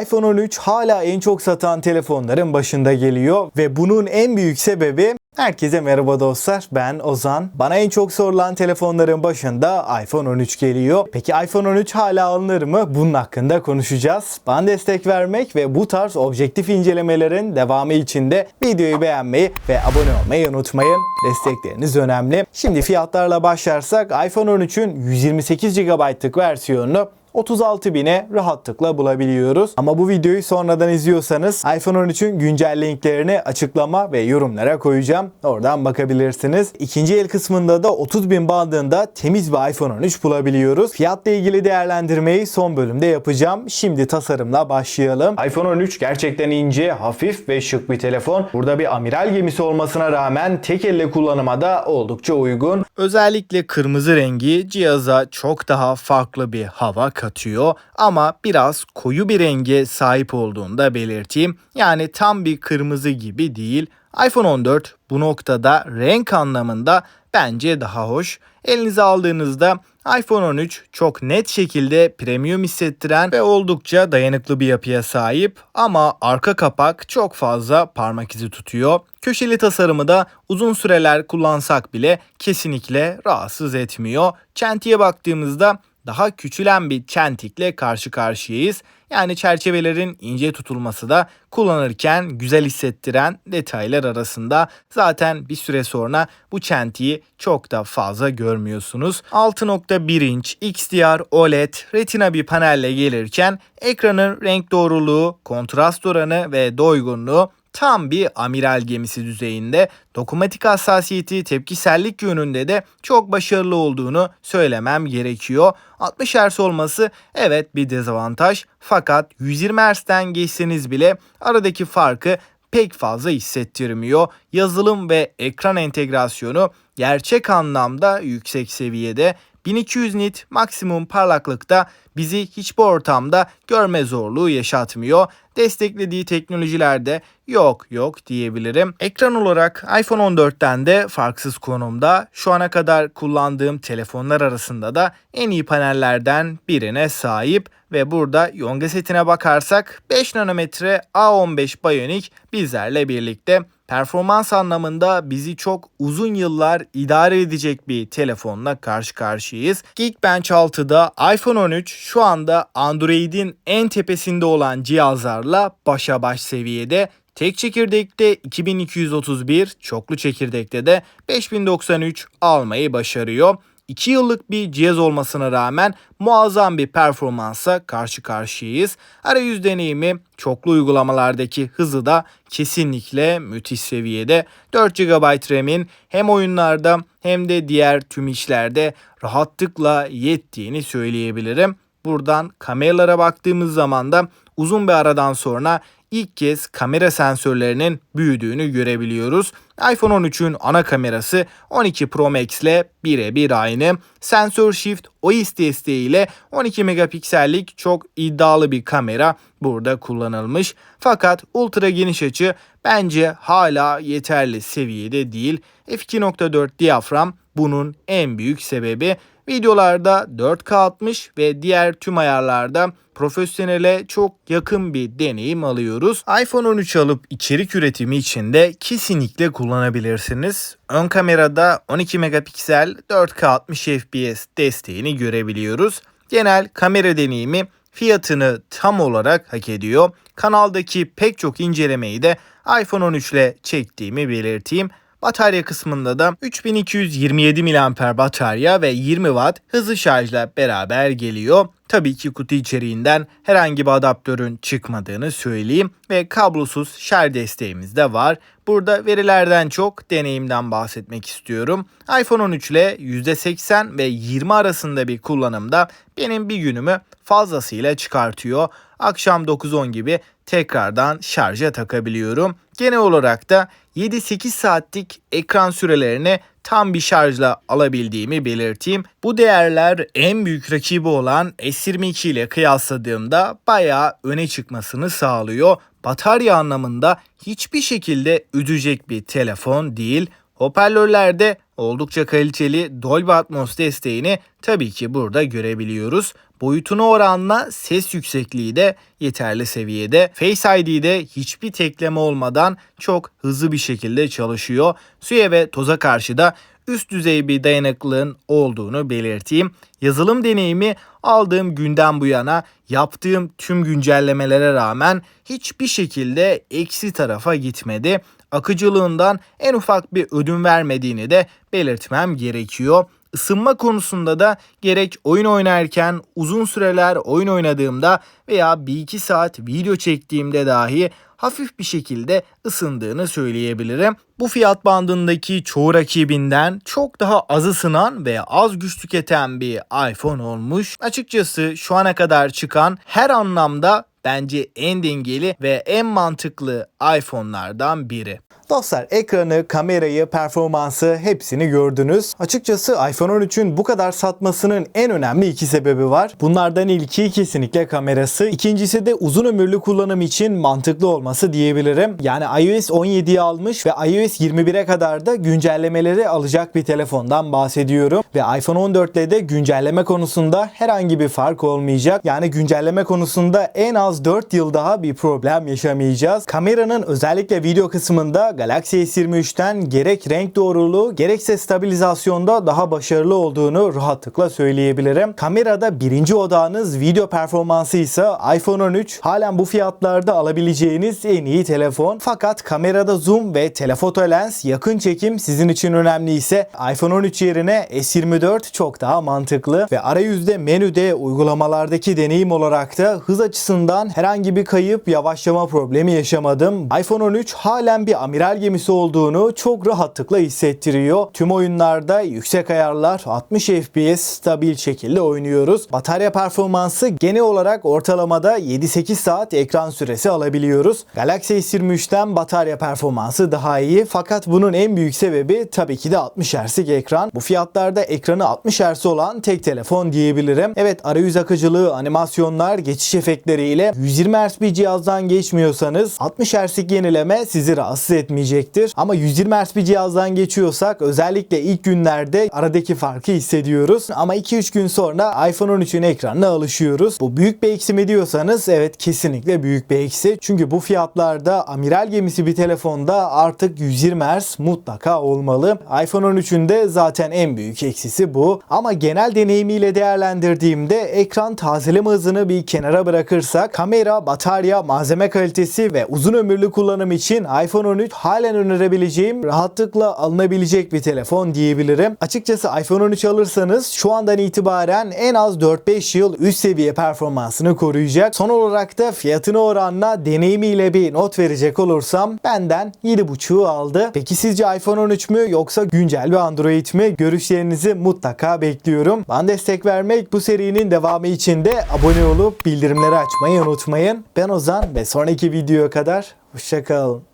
iPhone 13 hala en çok satan telefonların başında geliyor ve bunun en büyük sebebi Herkese merhaba dostlar. Ben Ozan. Bana en çok sorulan telefonların başında iPhone 13 geliyor. Peki iPhone 13 hala alınır mı? Bunun hakkında konuşacağız. Bana destek vermek ve bu tarz objektif incelemelerin devamı için de videoyu beğenmeyi ve abone olmayı unutmayın. Destekleriniz önemli. Şimdi fiyatlarla başlarsak iPhone 13'ün 128 GB'lık versiyonunu 36 bine rahatlıkla bulabiliyoruz. Ama bu videoyu sonradan izliyorsanız iPhone 13'ün güncel linklerini açıklama ve yorumlara koyacağım. Oradan bakabilirsiniz. İkinci el kısmında da 30 bin bandında temiz bir iPhone 13 bulabiliyoruz. Fiyatla ilgili değerlendirmeyi son bölümde yapacağım. Şimdi tasarımla başlayalım. iPhone 13 gerçekten ince, hafif ve şık bir telefon. Burada bir amiral gemisi olmasına rağmen tek elle kullanıma da oldukça uygun. Özellikle kırmızı rengi cihaza çok daha farklı bir hava katıyor ama biraz koyu bir renge sahip olduğunu da belirteyim. Yani tam bir kırmızı gibi değil. iPhone 14 bu noktada renk anlamında bence daha hoş. Elinize aldığınızda iPhone 13 çok net şekilde premium hissettiren ve oldukça dayanıklı bir yapıya sahip ama arka kapak çok fazla parmak izi tutuyor. Köşeli tasarımı da uzun süreler kullansak bile kesinlikle rahatsız etmiyor. Çentiye baktığımızda daha küçülen bir çentikle karşı karşıyayız. Yani çerçevelerin ince tutulması da kullanırken güzel hissettiren detaylar arasında. Zaten bir süre sonra bu çentiyi çok da fazla görmüyorsunuz. 6.1 inç XDR OLED retina bir panelle gelirken ekranın renk doğruluğu, kontrast oranı ve doygunluğu tam bir amiral gemisi düzeyinde. Dokunmatik hassasiyeti, tepkisellik yönünde de çok başarılı olduğunu söylemem gerekiyor. 60 Hz olması evet bir dezavantaj fakat 120 Hz'den geçseniz bile aradaki farkı pek fazla hissettirmiyor. Yazılım ve ekran entegrasyonu gerçek anlamda yüksek seviyede. 1200 nit maksimum parlaklıkta bizi hiçbir ortamda görme zorluğu yaşatmıyor. Desteklediği teknolojilerde yok yok diyebilirim. Ekran olarak iPhone 14'ten de farksız konumda. Şu ana kadar kullandığım telefonlar arasında da en iyi panellerden birine sahip ve burada Yonga setine bakarsak 5 nanometre A15 Bionic bizlerle birlikte performans anlamında bizi çok uzun yıllar idare edecek bir telefonla karşı karşıyayız. Geekbench 6'da iPhone 13 şu anda Android'in en tepesinde olan cihazlarla başa baş seviyede. Tek çekirdekte 2231, çoklu çekirdekte de 5093 almayı başarıyor. 2 yıllık bir cihaz olmasına rağmen muazzam bir performansa karşı karşıyayız. Arayüz deneyimi çoklu uygulamalardaki hızı da kesinlikle müthiş seviyede. 4 GB RAM'in hem oyunlarda hem de diğer tüm işlerde rahatlıkla yettiğini söyleyebilirim. Buradan kameralara baktığımız zaman da uzun bir aradan sonra ilk kez kamera sensörlerinin büyüdüğünü görebiliyoruz. iPhone 13'ün ana kamerası 12 Pro Max ile birebir aynı. Sensör Shift OIS desteğiyle 12 megapiksellik çok iddialı bir kamera burada kullanılmış. Fakat ultra geniş açı bence hala yeterli seviyede değil. f2.4 diyafram bunun en büyük sebebi. Videolarda 4K 60 ve diğer tüm ayarlarda profesyonele çok yakın bir deneyim alıyoruz. iPhone 13 alıp içerik üretimi için de kesinlikle kullanabilirsiniz. Ön kamerada 12 megapiksel 4K 60 FPS desteğini görebiliyoruz. Genel kamera deneyimi fiyatını tam olarak hak ediyor. Kanaldaki pek çok incelemeyi de iPhone 13 ile çektiğimi belirteyim. Batarya kısmında da 3227 mAh batarya ve 20 Watt hızlı şarjla beraber geliyor. Tabii ki kutu içeriğinden herhangi bir adaptörün çıkmadığını söyleyeyim ve kablosuz şarj desteğimiz de var. Burada verilerden çok deneyimden bahsetmek istiyorum. iPhone 13 ile %80 ve 20 arasında bir kullanımda benim bir günümü fazlasıyla çıkartıyor. Akşam 9-10 gibi tekrardan şarja takabiliyorum. Genel olarak da 7-8 saatlik ekran sürelerini tam bir şarjla alabildiğimi belirteyim. Bu değerler en büyük rakibi olan S22 ile kıyasladığımda bayağı öne çıkmasını sağlıyor. Batarya anlamında hiçbir şekilde üzecek bir telefon değil. Hoparlörlerde oldukça kaliteli Dolby Atmos desteğini tabii ki burada görebiliyoruz. boyutuna oranla ses yüksekliği de yeterli seviyede. Face ID'de hiçbir tekleme olmadan çok hızlı bir şekilde çalışıyor. Suya ve toza karşı da üst düzey bir dayanıklılığın olduğunu belirteyim. Yazılım deneyimi aldığım günden bu yana yaptığım tüm güncellemelere rağmen hiçbir şekilde eksi tarafa gitmedi. Akıcılığından en ufak bir ödün vermediğini de belirtmem gerekiyor. Isınma konusunda da gerek oyun oynarken uzun süreler oyun oynadığımda veya 1-2 saat video çektiğimde dahi hafif bir şekilde ısındığını söyleyebilirim. Bu fiyat bandındaki çoğu rakibinden çok daha az ısınan ve az güç tüketen bir iPhone olmuş. Açıkçası şu ana kadar çıkan her anlamda bence en dengeli ve en mantıklı iPhone'lardan biri. Dostlar ekranı, kamerayı, performansı hepsini gördünüz. Açıkçası iPhone 13'ün bu kadar satmasının en önemli iki sebebi var. Bunlardan ilki kesinlikle kamerası. İkincisi de uzun ömürlü kullanım için mantıklı olması diyebilirim. Yani iOS 17'yi almış ve iOS 21'e kadar da güncellemeleri alacak bir telefondan bahsediyorum. Ve iPhone 14'te de güncelleme konusunda herhangi bir fark olmayacak. Yani güncelleme konusunda en az 4 yıl daha bir problem yaşamayacağız. Kameranın özellikle video kısmında Galaxy S23'ten gerek renk doğruluğu gerekse stabilizasyonda daha başarılı olduğunu rahatlıkla söyleyebilirim. Kamerada birinci odağınız video performansı ise iPhone 13 halen bu fiyatlarda alabileceğiniz en iyi telefon. Fakat kamerada zoom ve telefoto lens yakın çekim sizin için önemli ise iPhone 13 yerine S24 çok daha mantıklı ve arayüzde menüde uygulamalardaki deneyim olarak da hız açısından herhangi bir kayıp yavaşlama problemi yaşamadım. iPhone 13 halen bir amiral gemisi olduğunu çok rahatlıkla hissettiriyor. Tüm oyunlarda yüksek ayarlar 60 FPS stabil şekilde oynuyoruz. Batarya performansı genel olarak ortalamada 7-8 saat ekran süresi alabiliyoruz. Galaxy S23'ten batarya performansı daha iyi fakat bunun en büyük sebebi tabii ki de 60 Hz'lik ekran. Bu fiyatlarda ekranı 60 Hz olan tek telefon diyebilirim. Evet arayüz akıcılığı, animasyonlar, geçiş efektleriyle 120 Hz bir cihazdan geçmiyorsanız 60 Hz'lik yenileme sizi rahatsız etmeyecektir. Ama 120 Hz bir cihazdan geçiyorsak özellikle ilk günlerde aradaki farkı hissediyoruz. Ama 2-3 gün sonra iPhone 13'ün ekranına alışıyoruz. Bu büyük bir eksi mi diyorsanız evet kesinlikle büyük bir eksi. Çünkü bu fiyatlarda amiral gemisi bir telefonda artık 120 Hz mutlaka olmalı. iPhone 13'ün de zaten en büyük eksisi bu. Ama genel deneyimiyle değerlendirdiğimde ekran tazeleme hızını bir kenara bırakırsak kamera, batarya, malzeme kalitesi ve uzun ömürlü kullanım için iPhone 13 halen önerebileceğim rahatlıkla alınabilecek bir telefon diyebilirim. Açıkçası iPhone 13 alırsanız şu andan itibaren en az 4-5 yıl üst seviye performansını koruyacak. Son olarak da fiyatına oranla deneyimiyle bir not verecek olursam benden 7.5'u aldı. Peki sizce iPhone 13 mü yoksa güncel bir Android mi? Görüşlerinizi mutlaka bekliyorum. Bana destek vermek bu serinin devamı için de abone olup bildirimleri açmayı unutmayın. Ben Ozan ve sonraki videoya kadar hoşçakalın.